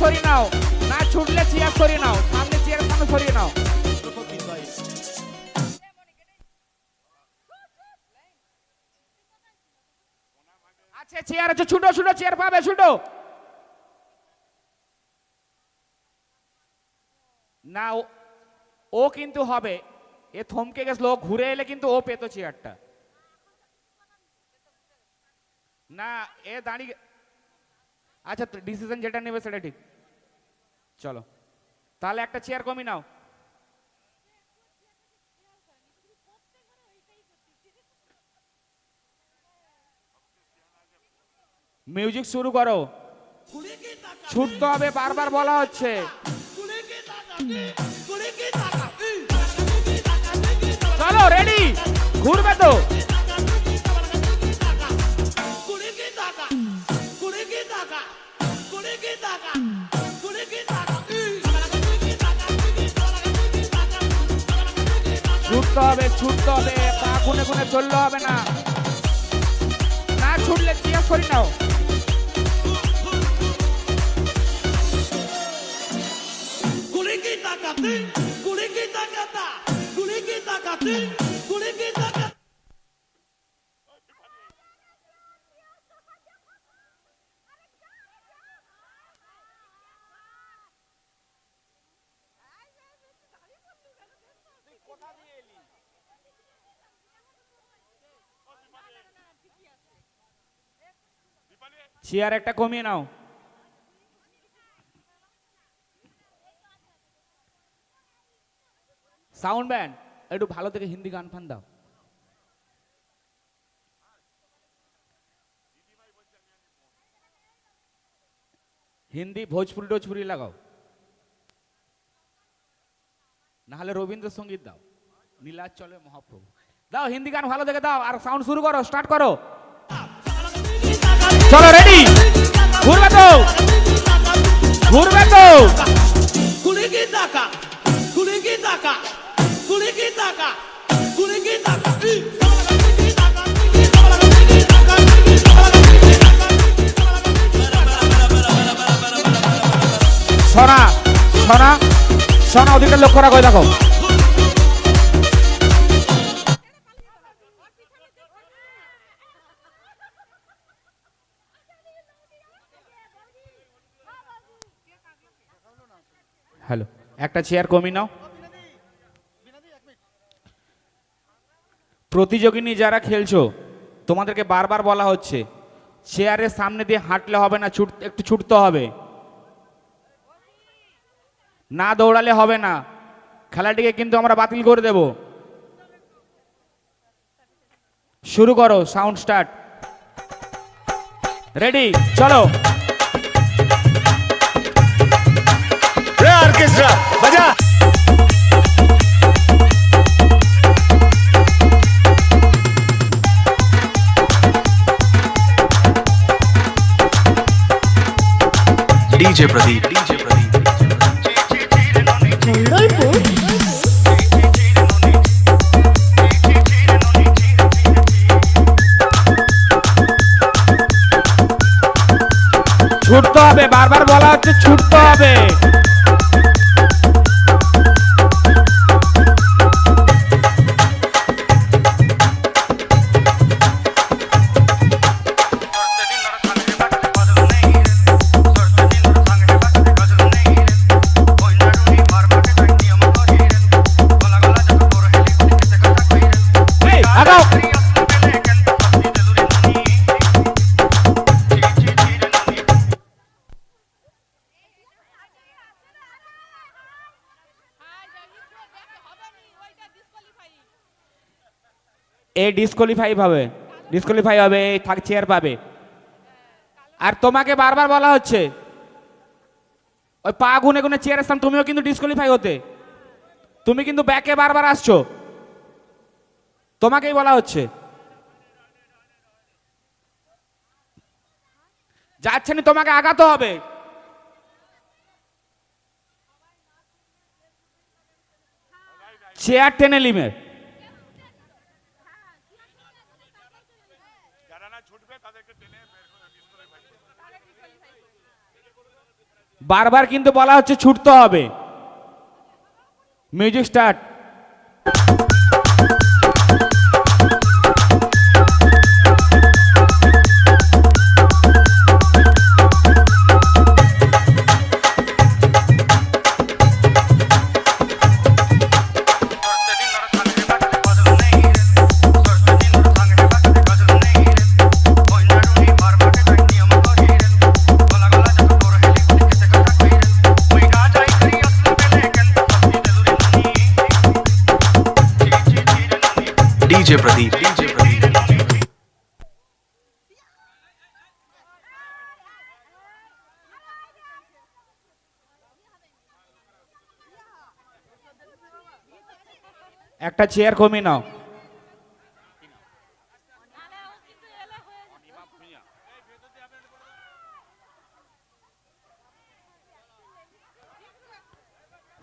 সরিয়ে নাও। না ছুটলে চেয়ার সরিয়ে নাও, সামনে চেয়ার সামনে সরিয়ে নাও? আচ্ছা চেয়ার আছে, ছুটো ছুটো, চেয়ার পাবে, ছুটো। না, ও- কিন্তু হবে। এ থমকে গেছিল, ও ঘুরে এলে কিন্তু ও পেতো চেয়ারটা। না, এ দাঁড়িয়ে আচ্ছা ডিসিশন যেটা নেবে সেটা ঠিক। চলো। তাহলে একটা চেয়ার কমই নাও। মিউজিক শুরু করো। ছুটতে হবে, বারবার বলা হচ্ছে। চলো রেডি ঘুরবে তো? ছুটতে হবে ছুটতে হবে, পা কোনে কোনে চললে হবে না। না ছুটলে কি করি নাও কুড়ি কি তাকাতে কুড়ি কি তাকাতা কুড়ি কি তাকাতে। চেয়ার একটা কমিয়ে নাও। সাউন্ড ব্যান্ড, একটু ভালো থেকে হিন্দি গান ফান দাও। হিন্দি ভোজপুরি টোজপুরি লাগাও। নাহলে রবীন্দ্রসঙ্গীত দাও। নীলাচলে মহাপ্রভু। দাও, হিন্দি গান ভালো দেখে দাও, আর সাউন্ড শুরু করো স্টার্ট করো। তো ঘুরবে তো Kuliki taka, kuliki taka, kuliki taka, kuliki taka. সোনা সোনা সোনা ওদিকে লক্ষ্য রাখো দেখো হ্যালো, একটা চেয়ার কমি নাও। প্রতিযোগিনী যারা খেলছো, তোমাদেরকে বারবার বলা হচ্ছে চেয়ারের সামনে দিয়ে হাঁটলে হবে না, ছুট, একটু ছুটতে হবে। না দৌড়ালে হবে না। খেলাটিকে কিন্তু আমরা বাতিল করে দেব। শুরু করো সাউন্ড স্টার্ট রেডি চলো। রে অর্কেস্ট্রা বাজা डीजे प्रदीप डीजे ছুটতে হবে বারবার বলা হচ্ছে ছুটতে হবে এ ডিসকোয়ালিফাই হবে ডিসকোয়ালিফাই হবে, এই থাক চেয়ার পাবে। আর তোমাকে বারবার বলা হচ্ছে, ওই পা গুনে গুনে চেয়ার আসতাম তুমিও কিন্তু ডিসকোয়ালিফাই হতে। তুমি কিন্তু ব্যাকে বারবার আসছো। তোমাকেই বলা হচ্ছে। যাচ্ছে না তোমাকে আগাতে হবে। চেয়ার টেনে লিমে বারবার কিন্তু বলা হচ্ছে ছুটতে হবে। মিউজিক স্টার্ট ડીજે પ્રદીપ একটা চেয়ার কমিয়ে নাও।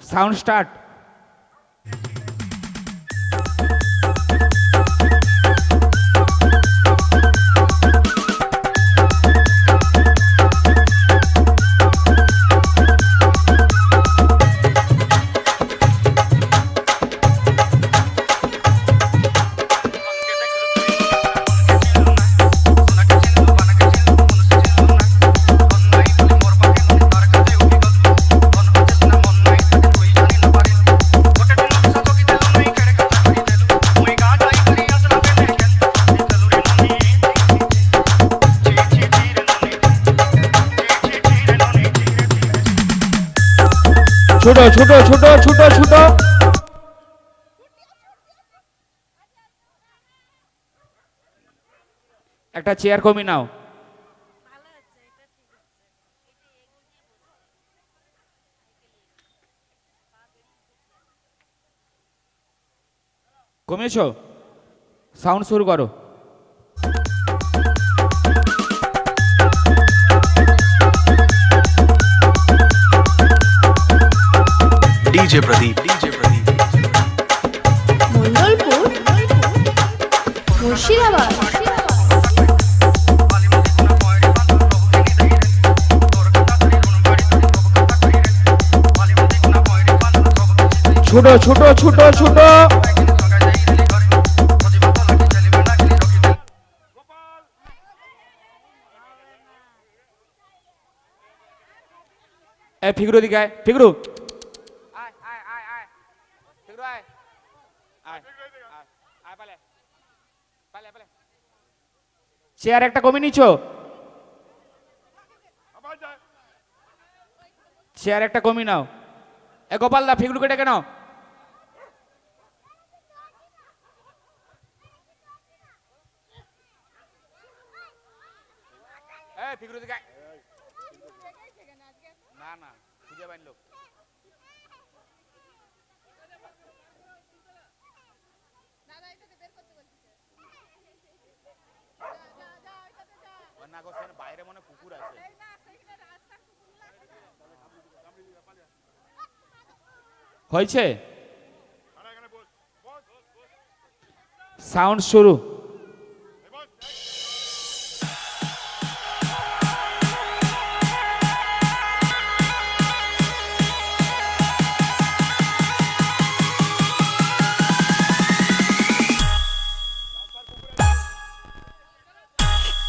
সাউন্ড স্টার্ট ছোট ছোট ছোট ছোট। একটা চেয়ার কমিয়ে নাও। কমিয়েছো? সাউন্ড শুরু করো। डीजे प्रदीप डीजे प्रदीप মঙ্গলপুর মুর্শিদাবাদ ছোট ছোট ছোট ছোট এ ফিগরু দিকে আয় ফিগরু চেয়ার একটা কমে নিছ? চেয়ার একটা কমি নাও। এ গোপাল দা ডেকে নাও এই ফিগরু না না খুঁজে লোক। না বাইরে মনে কুকুর আছে। হয়েছে? সাউন্ড শুরু।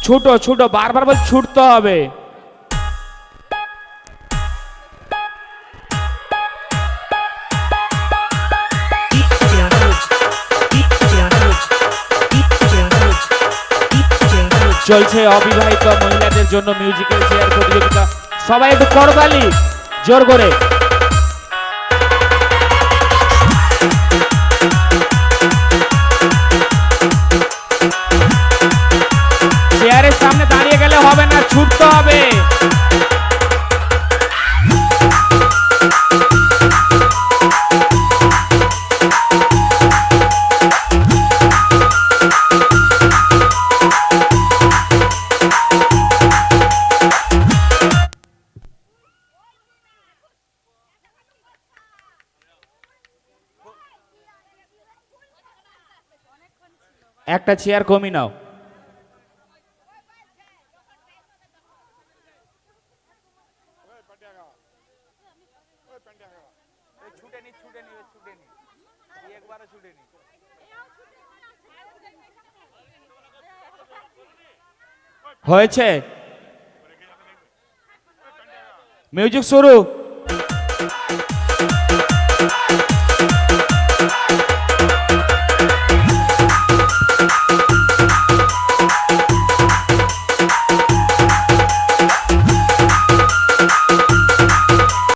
ছোট ছোট, বারবার বল, ছুটতে হবে। চলছে অবিবাহিত মহিলাদের জন্য মিউজিক্যাল চেয়ার প্রতিযোগিতা। সবাই একটু করতালি, জোর করে। হবে না ছুটতে হবে। একটা চেয়ার কমি নাও ছুটে নি ছুটে নি ছুটে নি একবারে ছুটে নি হয়েছে? মিউজিক শুরু।